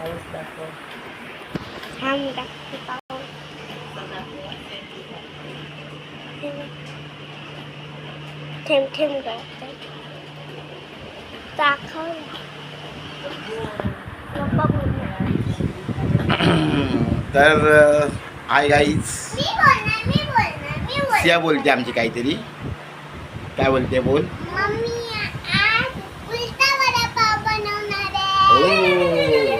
पाऊस दाखव थांब दाखवते पाऊस. थेंब थेंब गळतंय. दाखव. तर मी बोलणार सिया बोलते आमची काहीतरी काय बोलते बोल मम्मी आज उलटा वडापाव बनवणार ओ. आहे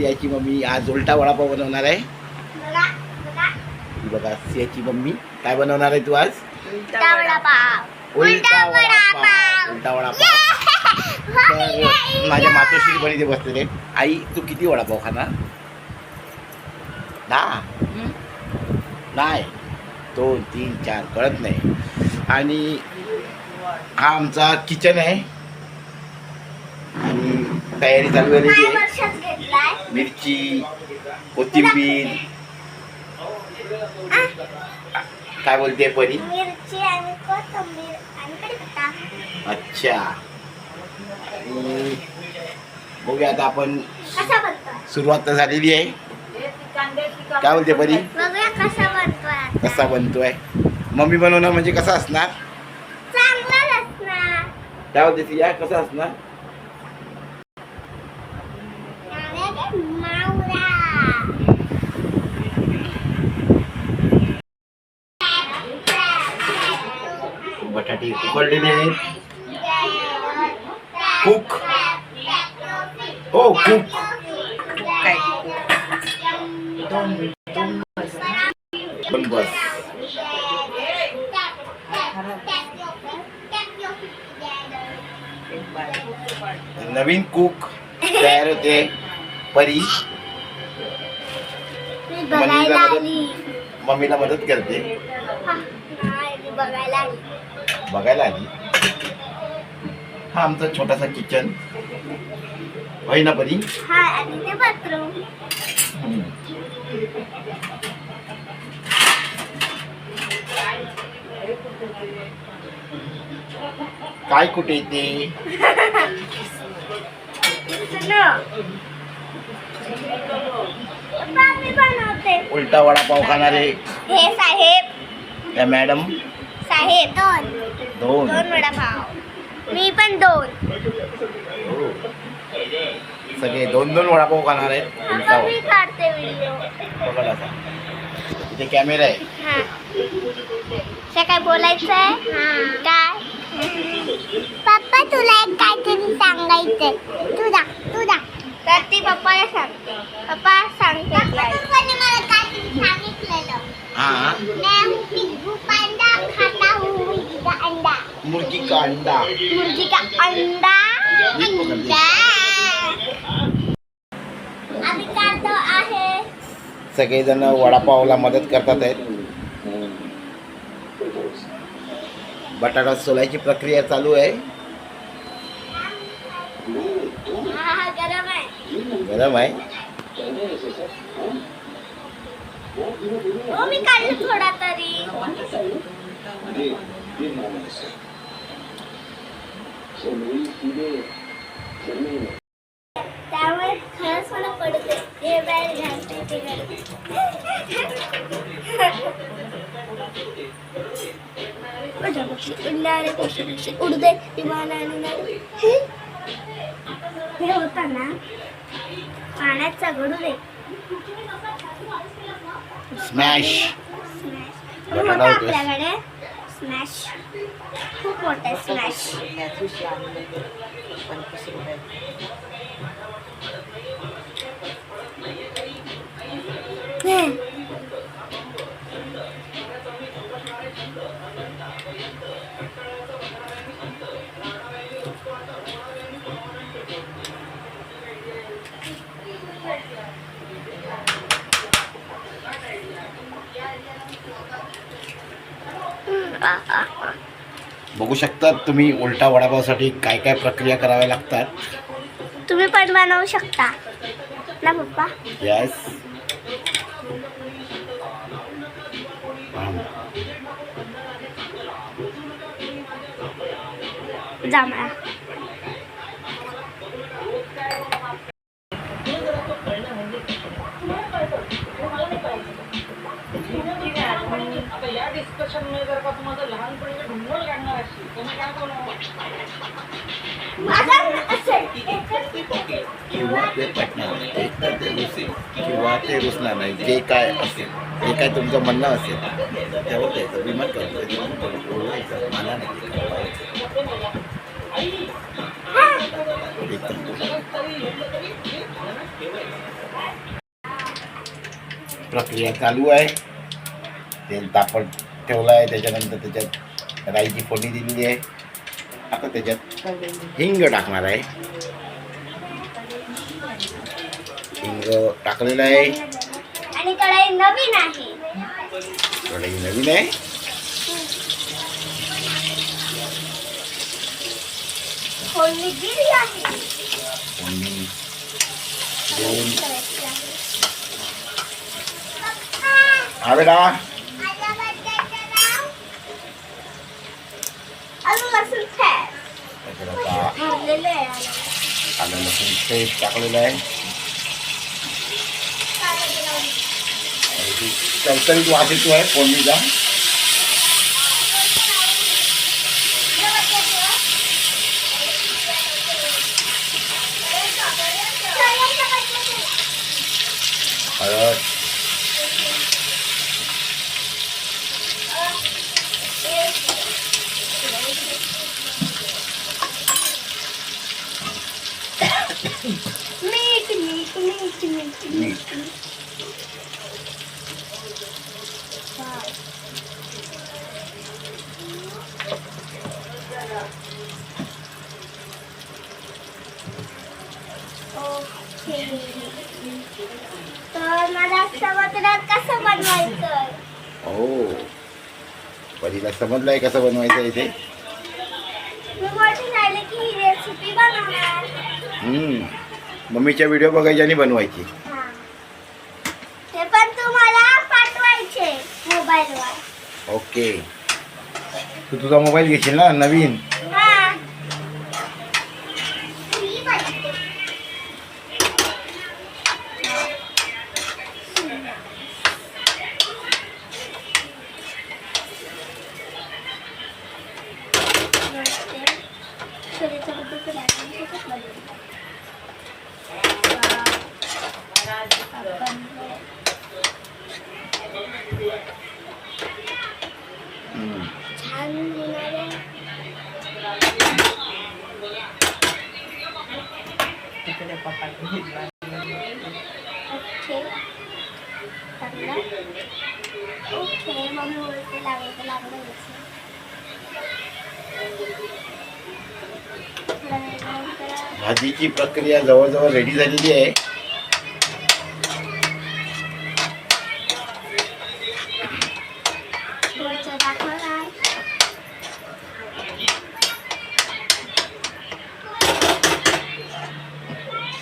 सियाची मम्मी आज उलटा वडापाव बनवणार आहे. बघा सियाची मम्मी. काय बनवणार आहे तू आज? उलटा वडापाव. उलटा वडापाव. उलटा वडापाव. तर माझ्या मातोश्री पण इथे बसलेले आई तू किती वडापाव खाणार? दहा. नाही. दोन तीन चार. कळत नाही. आणि हा आमचा किचन आहे. तयारी चालू झालेली आहे. मिरची कोथिंबीर. काय बोलते परी? अच्छा. आणि बघूया आता आपण सुरुवात तर झालेली आहे. काय बोलते परी? कसा बनतोय मम्मी बनवणं म्हणजे कसं असणार? काय बोलते सिया कसं असणार अरे मावरा उकडलेले आहेत कुक हो कुक बस पण नवीन कुक तयार होते. परी. मम्मीला मदत करते. बघायला बघायला आली. हा आमचा छोटासा किचन होय ना हा हम्म. काय कुठे येते उलटा वडापाव खाणारे. हे साहेब. त्या मॅडम. साहेब दोन. दोन दोन वडापाव मी पण दोन. सगळे दोन दोन वडापाव खाणार आहेत. उलटा पप्पा मी काढते व्हिडिओ पकड असा इथे कॅमेरा आहे. हा. ते काय बोलायचं आहे? काय? पप्पा तुला एक काहीतरी सांगायचंय. तुझा तुझा तर ती पप्पाला सांगते. पप्पा सांगते पप्पाने मला काहीतरी सांगितलेलं. हा. मैं पिग्गू पांडा खाता हूँ मुर्गी का अंडा मुर्गी का अंडा. मुर्गी का अंडा अंडा. आम्ही काढतो आहे. सगळेजण वडापावला मदत करतात आहेत. बटाटा सोलायची प्रक्रिया चालू आहे. गरम आहे. हो मी काढलं थोडा तरी. त्यामुळे खरंच मला पडते हे बाहेर घालते ते घालते उडणारे पक्षी पक्षी उडू दे विमानाने हे होता ना पाण्यात चगडू दे. स्मॅश आपल्याकडे. स्मॅश खूप मोठा आहे स्मॅश बघू शकता तुम्ही उलटा वडापावसाठी काय काय प्रक्रिया कराव्या लागतात. तुम्ही पण बनवू शकता. ना पप्पा? यस जांभळा लहानपणी काढणार काय किंवा ते पटणार एक तर ते रुसेल किंवा ते रुसणार नाही. जे काय असेल. जे काय तुमचं म्हणणं असेल. त्यावर त्याचं विमान करतो. बोलायचं. मला नाही प्रक्रिया चालू आहे. तेल तापत ठेवलं आहे त्याच्यानंतर त्याच्यात राईची फोडणी दिलेली आहे. आता त्याच्यात हिंग टाकणार आहे. हिंग टाकलेलं आहे. आणि कढाई नवीन आहे. फोडणी देऊन. हा बेटा त्याच्यात आता भरलेलं आहे आलं लसूण पेस्ट टाकलेलं आहे आणि ती चरचरीत वास येतो आहे मीठ मीठ मीठ मीठ मीठ तर मला कसं बनवायचं हो परीला कसं बनवायचं इथे मी मोठी झाले की ही रेसिपी बनवणार हम्म. मम्मीच्या व्हिडिओ बघायची आणि बनवायची. ते पण तुम्हाला पाठवायचे मोबाईलवर. ओके. तू तुझा मोबाईल घेशील ना नवीन हा हम्म. छान होणार ओके मम्मी बोलते लागलं लागलं भाजीची प्रक्रिया जवळजवळ रेडी झालेली आहे.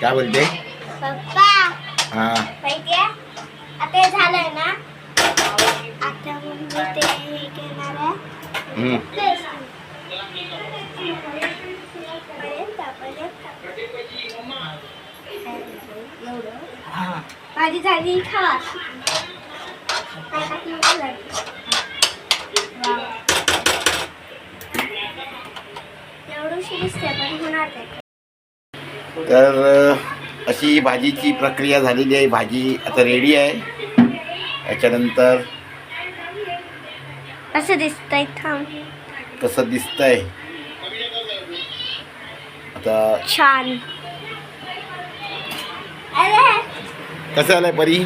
काय बोलते पप्पा हा माहितीये आता हे झालंय ना आता मग मी ते हे घेणार आहे हम्म. पेस्ट. पर्यंत, पर्यंत. एवढं हा माझी झाली काय टाकलं. एवढीशी दिसते पण होणार नाही तर अशी भाजीची प्रक्रिया झालेली आहे. भाजी आता रेडी आहे. याच्यानंतर असं दिसतंय? थांब. कसं दिसतंय? आता छान. कसं आलंय परी?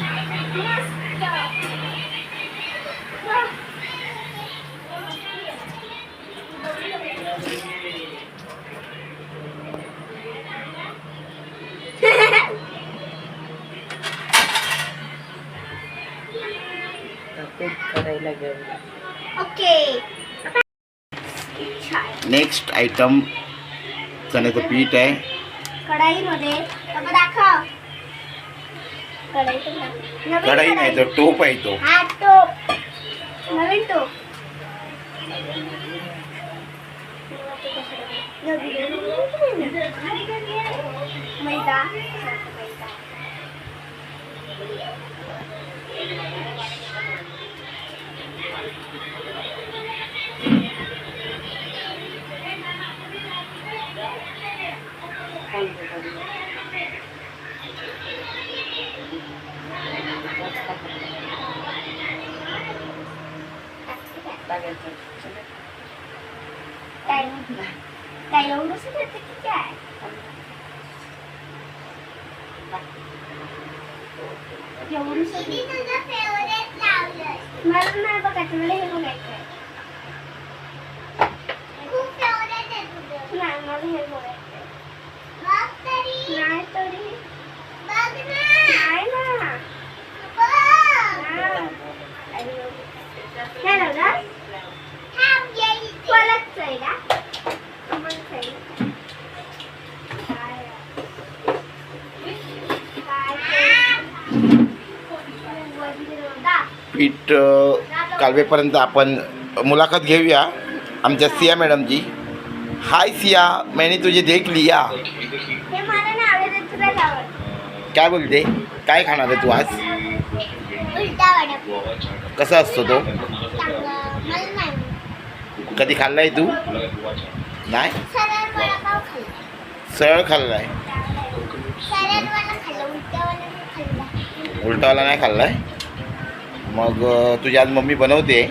ओके नेक्स्ट आयटम चण्याचं पीठ आहे कढाईमध्ये बाबा दाखव कढाई नाही तर टोप आहे तो। टोप। नवीन टोप। मैदा मैदा। काय काय एवढंच करते की काय एवढंच मला नाही बघायचं मला हे बघायचं नाही मला हे बघायचं नाही तरी. नाही ना. नाही परत पीठ कालवेपर्यंत आपण मुलाखत घेऊया. आमच्या सिया मॅडमची हाय सिया मैंने तुझे देख लिया हे मला नाही आवडत तुलाच आवडत काय बोलते? काय खाणार आहे तू आज? कसा असतो तो? कधी खाल्लाय तू? नाही? सरळ खाल्लाय? उलटावाला नाही खाल्लाय? मग तुझी आज मम्मी बनवते.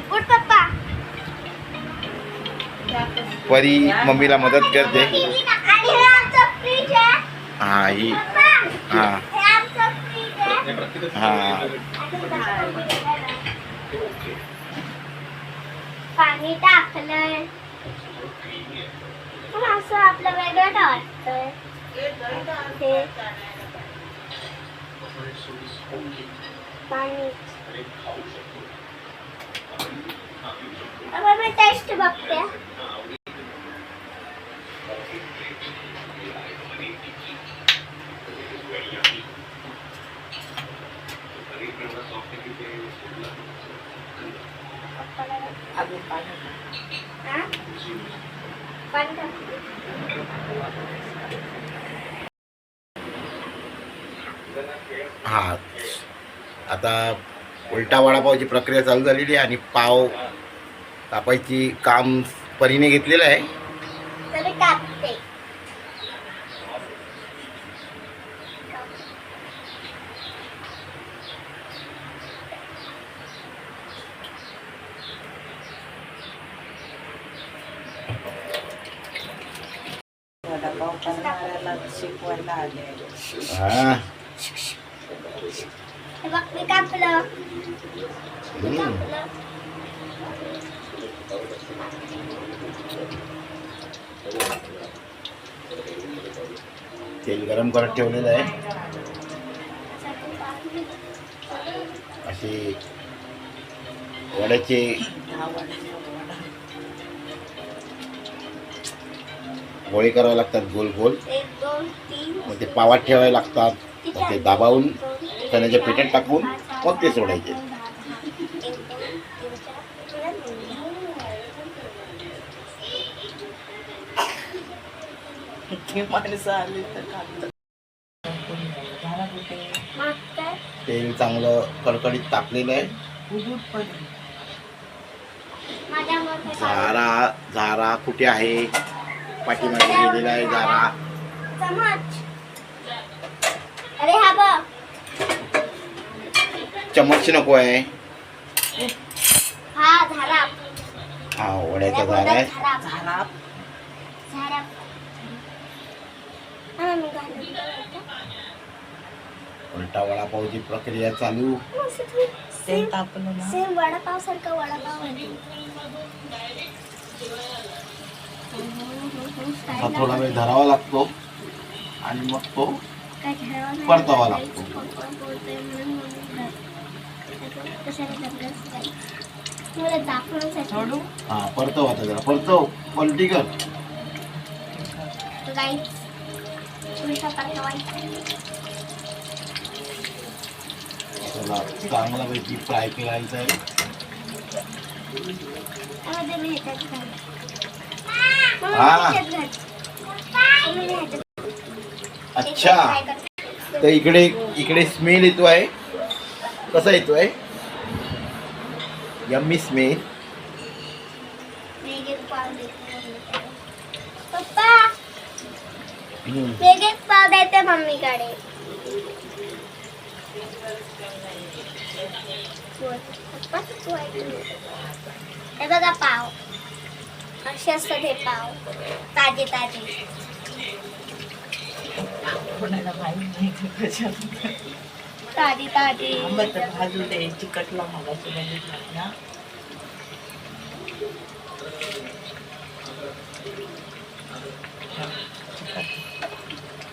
परी मम्मीला मदत करते. हे हां ही पप्पा हां हे आमचं फ्रीज आहे हां. पाणी टाकलंय. पण असं आपलं वेगळं वाटतंय? हे. पाणी. मी टेस्ट बघते. हा? पाणी. हां आता उलटा वडापावची प्रक्रिया चालू झालेली आहे आणि पाव कापायची काम परीने घेतलेलं आहे तर मी टाकते वडापाव करणाऱ्याला शिकवायला आले हां हे बघ मी कापलं मी कापलं तेल गरम करत ठेवलेलं आहे. असे वड्याचे गोळे करावे लागतात गोल गोल. मग ते पावात ठेवावे लागतात. मग ते दाबावून चण्याच्या पिठात टाकून मग ते सोडायचे. तेल चांगलं कडकडीत तापलेलं आहे. झारा झारा कुठे आहे? पाठीमागे गेलेला आहे झारा चमच अरे हा बघ चमच नको आहे. हा हा वड्याचा आहे. झाला. हा, बघते. उलटा वडापावची प्रक्रिया चालू. ना सेम वडापाव सारखा वडापाव आहे हा थोडा वेळ धरावा लागतो आणि मग तो. परतावा लागतो. हा परतव आता जरा. परतव पलटी कर. त्याला चांगल्यापैकी फ्राय करायचं आहे त्यामध्ये मी ह्याच्यात घालते. हा. मम्मी ह्याच्यात घाल. मम्मी ह्याच्यात अच्छा fry करते. तर इकडे इकडे स्मेल येतो आहे कसा येतो आहे यम्मी स्मेल मी एक पाव देते मम्मीकडे. पप्पा हम्म. वेगळेच पाव द्यायचे मम्मीकडे बोल. पप्पा, तू ऐकून घे. हे बघा पाव असे असतात हे पाव. ताजे ताजे. ताजी ताजी. आंबट भाजू दे चिकटला मला बघितला ना.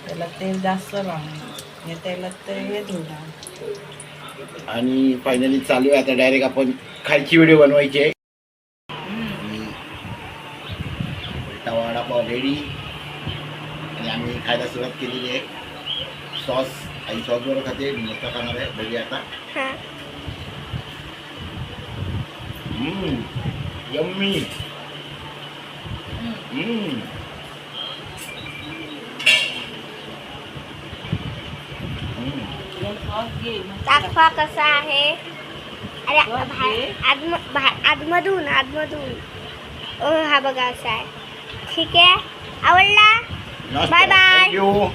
त्याला तेल जास्त आणि त्याला ते हे धुणार आणि फायनली चालू आहे आता. डायरेक्ट आपण खायची व्हिडिओ बनवायची आहे आणि उलटा रेडी आणि आम्ही खायला सुरुवात केलेली आहे. सॉस आई सॉस बरोबर खाते मी मस्त खाणार आहे. बघूया आता. यम्मी. दाखवा कसा आहे? अरे बाहेर- आतम- बाहेर- आतमधून आतमधून ओ हा बघा असा आहे. ठीक आहे. आवडला? bye. थँक्यू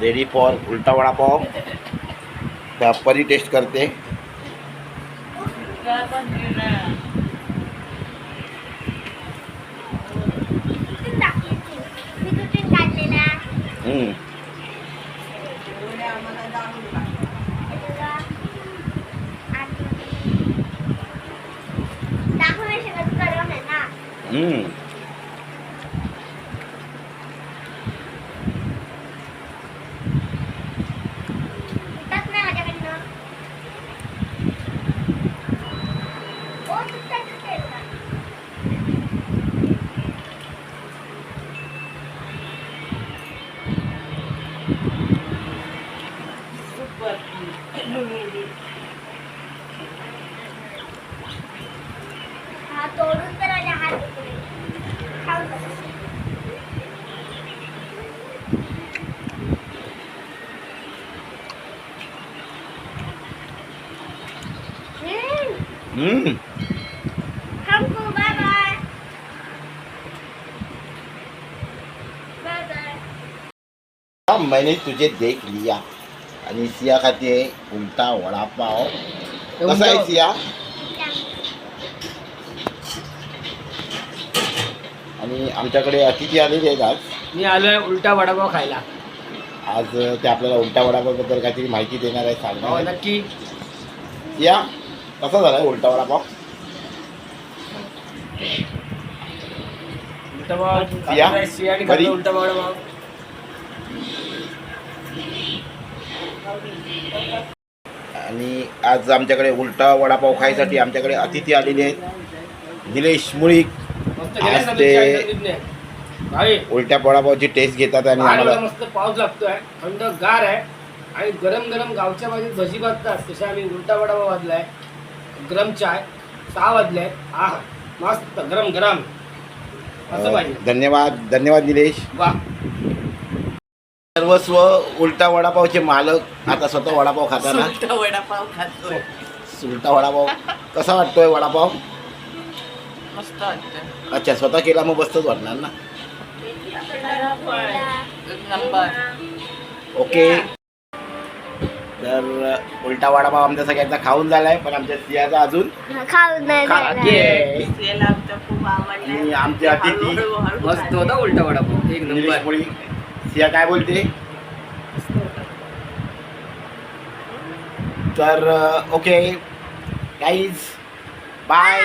रेडी फॉर उलटा वडापाव? त्या परी टेस्ट करते. हम्म. हे बघा. आतमध्ये. दाखवू नाही शकत गरम आहे ना हम्म. सुटत नाही माझ्याकडनं ओ सुटत सुटेल का? हा तोडून तर माझ्या हात दुखले. खाऊन बघ. हम्म. हमको बाय बाय बाय बाय हाँ, मैंने तुझे देख लिया आणि सिया खाते उलटा वडापाव कसा आहे सिया आणि आमच्याकडे अतिथी आलेले आहेत आज. मी आलोय उलटा वडापाव खायला. आज ते आपल्याला उलटा वडापावबद्दल काहीतरी माहिती देणार आहे हो सांगणार. नक्की. सिया कसा झाला उलटा वडापाव उलटा वडापाव आणि आज आमच्याकडे उलटा वडापाव खायसाठी आमच्याकडे अतिथी आलेले आहेत. निलेश मुळीक. आज ते- उलट्या वडापावची टेस्ट घेतात आणि आम्हाला मस्त पाऊस लागतोय. थंड गार आहे. आणि गरम गरम गावच्या बाजूत भजी भाजतात तसे आम्ही उलटा वडापाव वाजलाय. गरम चाय सहा वाजले हा मस्त गरम गरम. असं पाहिजे. धन्यवाद धन्यवाद निलेश. वा. सर्वस्व उलटा वडापावचे मालक आता स्वतः वडापाव खाताना. सुलटा वडापाव खातोय. उलटा वडापाव. कसा वाटतोय वडापाव? मस्त वाटतं अच्छा स्वतः केला मग मस्तच वाटणार ना? एक नंबर. ओके तर उलटा वडापाव आमच्या सगळ्यांचा खाऊन झालाय पण आमच्या सियाचा अजून खाऊन नाही झालं. खाते याला आमच्या खूप आवडलं आणि आमचे अतिथी मस्त होता उलटा वडापाव एक निलेश नंबर. मुळी. सिया काय बोलते? तर ओके. Guys bye